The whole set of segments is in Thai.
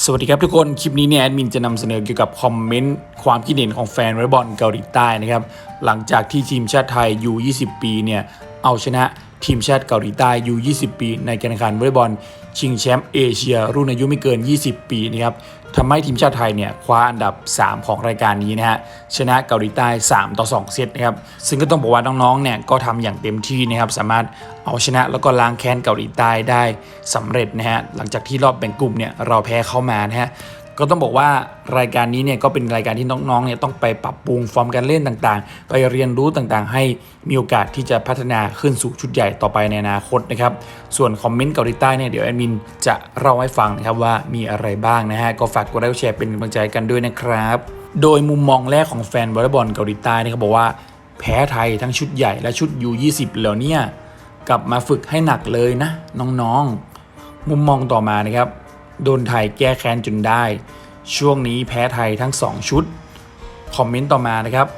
สวัสดีครับทุกคน คลิปนี้เนี่ยแอดมินจะนำเสนอเกี่ยวกับคอมเมนต์ความคิดเห็นของแฟนวอลเลย์บอลเกาหลีใต้นะครับ หลังจากที่ทีมชาติไทยยู20 ปีเนี่ย เอาชนะ ทีมชาติเกาหลีใต้ยู20 ปี ในการแข่งขันวอลเลย์บอลชิงแชมป์เอเชีย รุ่นอายุไม่เกิน 20 ปีนะครับทำให้ทีมชาติไทยเนี่ยคว้าอันดับ 3 ของรายการนี้นะฮะชนะเกาหลีใต้ 3 ต่อ 2 เซตนะครับซึ่งก็ต้องบอกว่าน้องๆเนี่ยก็ทำอย่างเต็มที่นะครับสามารถเอาชนะแล้วก็ล้างแค้นเกาหลีใต้ได้สำเร็จนะฮะหลังจากที่รอบแบ่งกลุ่มเนี่ยเราแพ้เข้ามานะฮะ ก็ต้องบอกว่ารายการนี้เนี่ยก็เป็นรายการที่น้องๆเนี่ยต้องไปปรับปรุงฟอร์มการเล่นต่างๆ ไปเรียนรู้ต่างๆ ให้มีโอกาสที่จะพัฒนาขึ้นสู่ชุดใหญ่ต่อไปในอนาคตนะครับ ส่วนคอมเมนต์เกาหลีใต้เนี่ยเดี๋ยวแอดมินจะเล่าให้ฟังนะครับว่ามีอะไรบ้างนะฮะก็ฝากกดไลค์แชร์เป็นกำลังใจกันด้วยนะครับ โดยมุมมองแรกของแฟนวอลเลย์บอลเกาหลีใต้เนี่ยเขาบอกว่าแพ้ไทยทั้งชุดใหญ่และชุด U20 แล้วเนี่ยกลับมาฝึกให้หนักเลยนะน้องๆ มุมมองต่อมานะครับ โดนไทยแก้แค้นจนได้ ช่วงนี้แพ้ไทยทั้ง 2 ชุด คอมเมนต์ต่อมานะครับ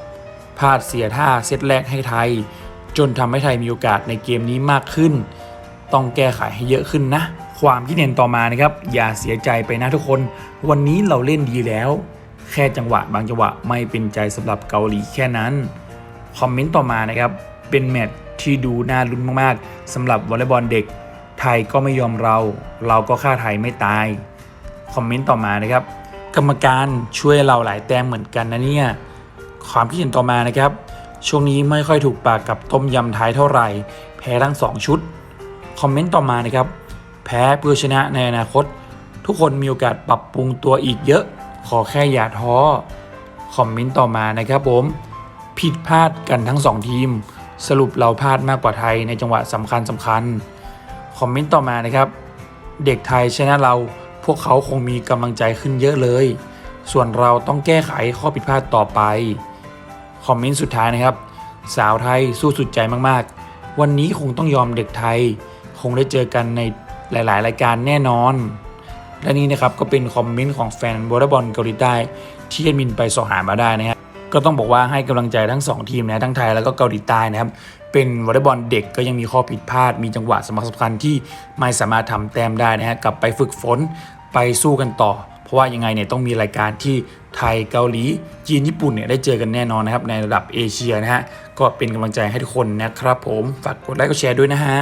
พลาดเสียท่าเซตแรกให้ไทย จนทำให้ไทยมีโอกาสในเกมนี้มากขึ้น ต้องแก้ไขให้เยอะขึ้นนะ ความคิดเห็นต่อมานะครับ อย่าเสียใจไปนะทุกคน วันนี้เราเล่นดีแล้ว แค่จังหวะบางจังหวะไม่เป็นใจสำหรับเกาหลีแค่นั้น คอมเมนต์ต่อมานะครับ เป็นแมตช์ที่ดูน่าลุ้นมากๆสำหรับวอลเลย์บอลเด็ก ทยก็ไม่ยอมเรา เราก็ฆ่าไทยไม่ตาย คอมเมนต์ต่อมานะครับ กรรมการช่วยเราหลายแต้มเหมือนกันนะเนี่ย ความคิดเห็นต่อมานะครับ ช่วงนี้ไม่ค่อยถูกปากกับต้มยำไทยเท่าไหร่ แพ้ทั้ง 2 ชุด คอมเมนต์ต่อมานะครับ แพ้เพื่อชนะในอนาคต ทุกคนมีโอกาสปรับปรุงตัวอีกเยอะ ขอแค่อย่าท้อ คอมเมนต์ต่อมานะครับผมผิดพลาดกันทั้ง 2 ทีม สรุปเราพลาดมากกว่าไทยในจังหวะสำคัญสำคัญ คอมเมนต์ต่อมานะครับ เด็กไทยชนะเราพวกเขาคงมีกำลังใจขึ้นเยอะเลย ส่วนเราต้องแก้ไขข้อผิดพลาดต่อไป คอมเมนต์สุดท้ายนะครับ สาวไทยสู้สุดใจมากๆ วันนี้คงต้องยอมเด็กไทย คงได้เจอกันในหลาย ๆ รายการแน่นอน และนี่นะครับก็เป็นคอมเมนต์ของแฟนวอลเลย์บอลเกาหลีใต้ที่แอดมินไปสอหามาได้นะครับ ก็ต้องบอกว่าให้กำลังใจทั้ง 2 ทีมนะทั้งไทยแล้วก็เกาหลีใต้นะครับเป็นวอลเลย์บอลเด็กก็ยังมีข้อผิดพลาด มีจังหวะสำคัญสำคัญที่ไม่สามารถทำแต้มได้นะฮะกลับไปฝึกฝนไปสู้กันต่อ เพราะว่ายังไงเนี่ยต้องมีรายการที่ไทยเกาหลี จีนญี่ปุ่นเนี่ยได้เจอกันแน่นอนนะครับในระดับเอเชียนะฮะก็เป็นกำลังใจให้ทุกคนนะครับผมฝากกดไลค์กดแชร์ด้วยนะฮะ